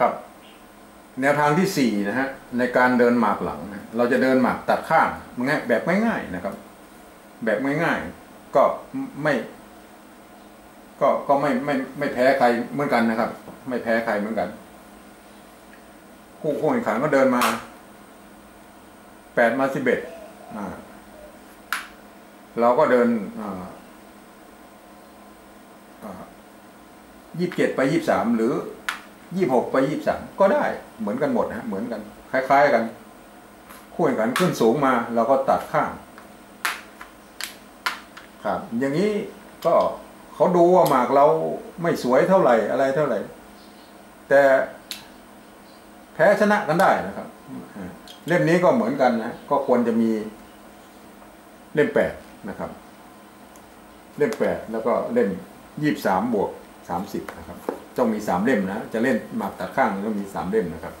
ครับ แนวทางที่สี่นะฮะในการเดินหมากหลังนะเราจะเดินหมากตัดข้างง่ายแบบง่ายๆนะครับ แบบง่ายๆก็ไม่ ก็ก็ไม่ไม่ไม่แพ้ใครเหมือนกันนะครับ ไม่แพ้ใครเหมือนกัน คู่คู่แข่งขันก็เดินมาแปดมาสิบเอ็ดอ่าเราก็เดินยี่สิบเจ็ดไปยี่สามหรือ ยี่หกไปยี่สามก็ได้เหมือนกันหมดนะเหมือนกัน คล้าย ๆ กันคู่แข่งขันขึ้นสูงมาเราก็ตัดข้างครับ อย่างนี้ก็เขาดูว่าหมากเราไม่สวยเท่าไหร่อะไรเท่าไหร่ แต่แพ้ชนะกันได้นะครับเล่มนี้ก็เหมือนกันนะก็ควรจะมีเล่มแปดนะครับ เล่มแปดแล้วก็เล่มยี่สามบวกสามสิบนะครับ ต้องมีสามเล่มนะ จะเล่นหมากตัดข้างต้องมีสามเล่มนะครับ